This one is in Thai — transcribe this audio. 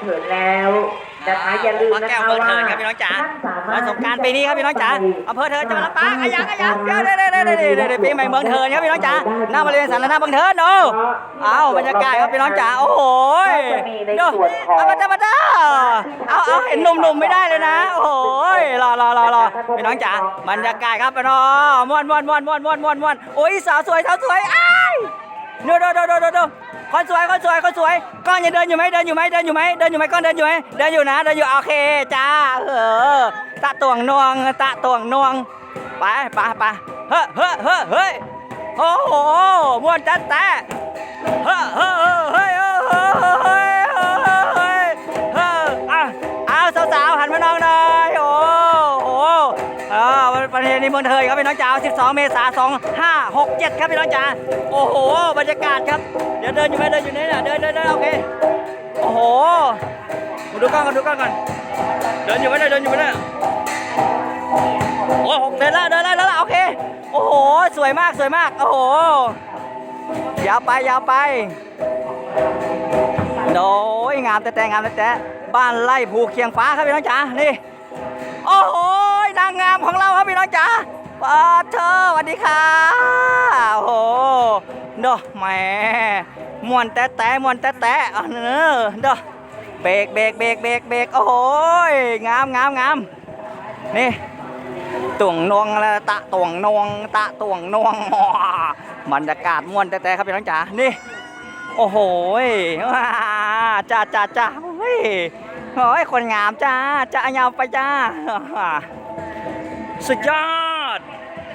เถินแล้วนะคะอย่าลืมวัดนะแก้วคะอำเภอว่าเถินครับพี่น้องจ๋าท่านสามารวัถนสงกรารปีนี้ครับพี่น้องจ๋าอำเภอเถินจังหวัดลำปางอายังอายังเดี๋ยวเดี๋ยวเดี๋ยวเดี๋ยวเดี๋ยวเดี๋ยวปีใหม่เมืองเถินครับพี่น้องจ๋าหน้าบริเวณสาธารณะเมืองเถินโอ้เอาบรรยากาศครับพี่น้องจ๋าโอ้โหเดี๋ยวเอามาจ้ามาจ้าเอาเอาเห็นหนุ่มๆไม่ได้เลยนะโอ้โหรอรอรอรอพี่น้องจ๋าบรรยากาศครับพี่น้องม่วนม่วนม่วนม่วนม่วนม่วนม่วนโอ้ยสาวสวยสาวสวยอ้าย เดี๋ยวเดินเดี๋ยวเดี๋ยวเดี๋ยวคนสวยคนสวยคนสวยก้อนยังเดินอยู่ไหมเดินอยู่ไหมเดินอยู่ไหมเดินอยู่ไหมก้อนเดินอยู่ไหมเดินอยู่นะเดินอยู่โอเคจ้าเออตะตวงนวงตะตวงนวงไปไปไปเฮ้เฮ้เฮ้เฮ้โอ้โหมวนจัดแต่เฮ้เฮ้ ประเพณีเมืองเทยครับพี่น้องจ๋า 12 เมษายน 2567 ครับพี่น้องจ๋า โอ้โห บรรยากาศครับ เดี๋ยวเดินอยู่ไหมเดินอยู่ไหนน่ะเดินเดินเดินโอเค โอ้โหมาดูกล้องกันดูกล้องกัน เดินอยู่ไหมเนี่ยเดินอยู่ไหมเนี่ยโอ้หกเดินแล้วเดินแล้วเดินแล้วโอเค โอ้โห สวยมากสวยมาก โอ้โห ยาวไปยาวไปโอ้ยงามแต่แต่งามแต่แต่บ้านไร่ภูเคียงฟ้าครับพี่น้องจ๋า นี่ โอ้โห งงามของเราครับพี่น้องจ๋าปาเธอสวัสดีค่ะโอ้โหเด้อแหมมวนแต่แต่มวนแต่แต่เอาเนอะเด้อเบรกเบรกเบรกเบรกเบรกโอ้โหงามงามงามนี่ตวงนวงละตะตวงนวง ตะตวงนวงบรรยากาศม่วนแต่แต่ครับพี่น้องจ๋านี่ โอ้โหว้าจ้าจ้าจ้า ยโอ้ยคนงามจ้าจ้ายาไปจ้า สุดยอด